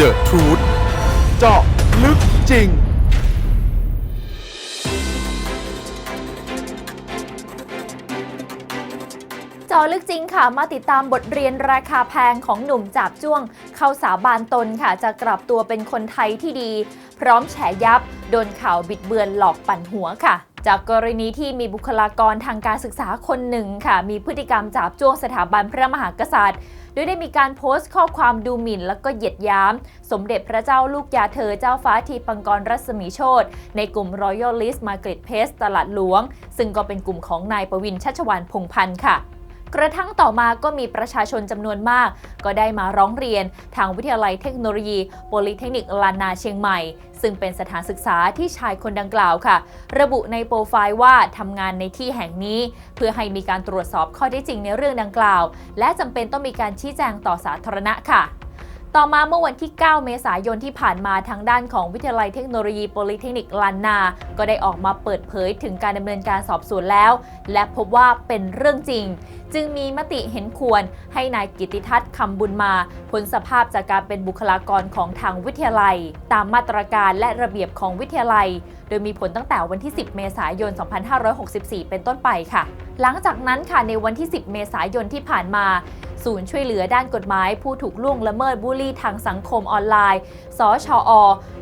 The Truth เจาะลึกจริง เจอลึกจริงค่ะ มาติดตามบทเรียนราคาแพงของหนุ่มจาบจ้วง เข้าสาบานตนค่ะ จะกลับตัวเป็นคนไทยที่ดี พร้อมแฉยับ โดนข่าวบิดเบือนหลอกปั่นหัวค่ะ จากกรณีที่มีบุคลากรทางการศึกษาคนหนึ่งค่ะ มีพฤติกรรมจับจ้วงสถาบันพระมหากษัตริย์ โดยได้มีการโพสต์ข้อความดูหมิ่น และก็เหยียดย้ำ สมเด็จพระเจ้าลูกยาเธอเจ้าฟ้าทีปังกรรัศมีโชตในกลุ่ม Royal List Market p a c e ตลาดหลวง ซึ่งก็เป็นกลุ่มของนายประวินชัชวานพงพันธ์ค่ะ กระทั่งต่อมาก็มีประชาชนจำนวนมาก ก็ได้มาร้องเรียนทางวิทยาลัยเทคโนโลยีโพลิเทคนิคลานนาเชียงใหม่ ซึ่งเป็นสถานศึกษาที่ชายคนดังกล่าวค่ะ ระบุในโปรไฟล์ว่าทำงานในที่แห่งนี้ เพื่อให้มีการตรวจสอบข้อเท็จจริงในเรื่องดังกล่าว และจำเป็นต้องมีการชี้แจงต่อสาธารณะค่ะ ต่อมาเมื่อวันที่ 9 เมษายนที่ผ่านมาทางด้านของวิทยาลัยเทคโนโลยีโพลิเทคนิคลานนา ก็ได้ออกมาเปิดเผยถึงการดำเนินการสอบสวนแล้ว และพบว่าเป็นเรื่องจริง จึงมีมติเห็นควรให้นายกิติทัศน์คำบุญมาพ้นสภาพจากการเป็นบุคลากรของทางวิทยาลัย ตามมาตรการและระเบียบของวิทยาลัย โดยมีผลตั้งแต่วันที่ 10 เมษายน 2564 เป็นต้นไปค่ะ หลังจากนั้นค่ะในวันที่ 10 เมษายนที่ผ่านมา ศูนย์ช่วยเหลือด้านกฎหมาย ผู้ถูกล่วงละเมิดบูลลี่ทางสังคมออนไลน์ สชอ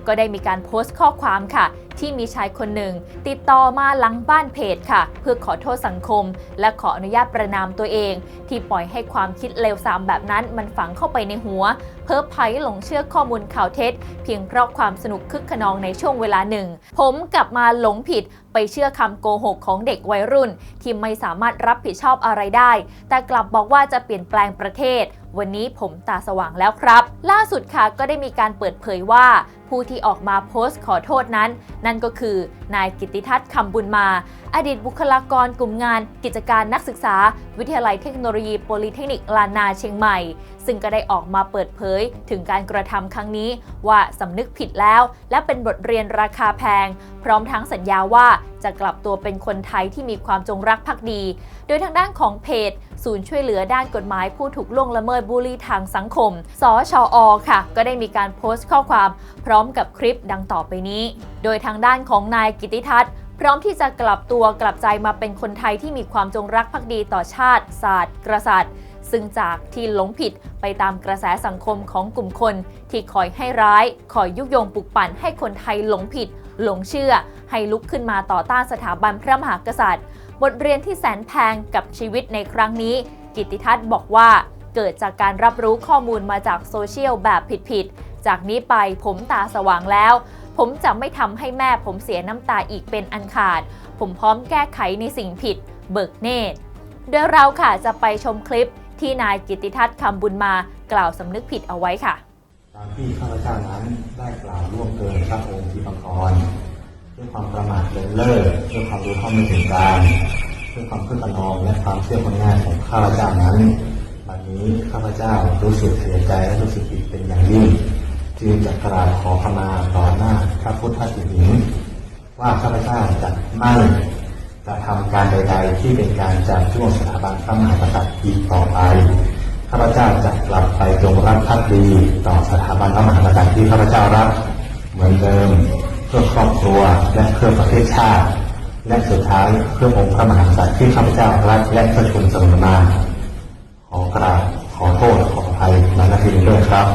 ก็ได้มีการโพสต์ข้อความค่ะ ที่มีชายคนหนึ่ง ติดต่อมาหลังบ้านเพจค่ะ เพื่อขอโทษสังคม และขออนุญาตประนามตัวเอง ที่ปล่อยให้ความคิดเลวทรามแบบนั้นมันฝังเข้าไปในหัว เพ้อไพหลงเชื่อข้อมูลข่าวเท็จ เพียงเพราะความสนุกคึกขนองในช่วงเวลาหนึ่ง ผมกลับมาหลงผิดไปเชื่อคำโกหกของเด็กวัยรุ่น ที่ไม่สามารถรับผิดชอบอะไรได้ แต่กลับบอกว่าจะเปลี่ยนแปลงประเทศ วันนี้ผมตาสว่างแล้วครับ ล่าสุดค่ะก็ได้มีการเปิดเผยว่า ผู้ที่ออกมาโพสต์ขอโทษนั้น นั่นก็คือนายกิติทัศน์คำบุญมา อดีตบุคลากรกลุ่มงาน กิจการนักศึกษา วิทยาลัยเทคโนโลยีโพลิเทคนิคลานนาเชียงใหม่ ซึ่งก็ได้ออกมาเปิดเผยถึงการกระทำครั้งนี้ ว่าสำนึกผิดแล้ว และเป็นบทเรียนราคาแพง พร้อมทั้งสัญญาว่าจะกลับตัวเป็นคนไทยที่มีความจงรักภักดี โดยทางด้านของเพจ ศูนย์ช่วยเหลือด้านกฎหมายผู้ถูกล่วงละเมิดบูลลี่ทางสังคม สชอค่ะ ก็ได้มีการโพสต์ข้อความพร้อมกับคลิปดังต่อไปนี้ โดยทางด้านของนายกิติทัศน์พร้อมที่จะกลับตัวกลับใจมาเป็นคนไทยที่มีความจงรักภักดีต่อชาติศาสตร์ กษัตริย์ ซึ่งจากที่หลงผิดไปตามกระแสสังคมของกลุ่มคน ที่คอยให้ร้าย คอยยุยงปลุกปั่นให้คนไทยหลงผิด หลงเชื่อ ให้ลุกขึ้นมาต่อต้านสถาบันพระมหากษัตริย์ บทเรียนที่แสนแพงกับชีวิตในครั้งนี้ กิติทัศน์บอกว่าเกิดจากการรับรู้ข้อมูลมาจากโซเชียลแบบผิดๆ จากนี้ไปผมตาสว่างแล้ว ผมจะไม่ทำให้แม่ผมเสียน้ำตาอีกเป็นอันขาด ผมพร้อมแก้ไขในสิ่งผิด เบิกเนตรโดยเราค่ะจะไปชมคลิปที่นายกิติทัศน์คำบุญมากล่าวสำนึกผิดเอาไว้ค่ะ ตามที่ข้าพเจ้านั้นได้กล่าวล่วงเกินพระองค์ที่บังกร ด้วยความประมาทเลินเล่อด้วยความรู้เท่าไม่ถึงการด้วยความขึ้นขนองและความเชื่อคนง่ายของข้าพเจ้านั้นวันนี้ข้าพเจ้ารู้สึกเสียใจและรู้สึกผิดเป็นอย่างยิ่งจึงจะกราบขอขมาต่อหน้าพระพุทธสิหิงว่าข้าพเจ้าจะไม่กระทำการใด ๆ ที่เป็นการจับช่วงสถาบันพระมหากษัตริย์อีกต่อไปข้าพเจ้าจะกลับไปจงรักภักดีต่อสถาบันพระมหากษัตริย์ที่ข้าพเจ้ารักเหมือนเดิม พื่อครอบครัวและเพื่อประเทศชาติ และสุดท้ายเพื่อองค์พระมหากษัตริย์ที่ข้าพเจ้ารักและเทิดทูนสมอมาขอกราบขอโทษขออภัยในหน้าที่นี้ด้วยครับ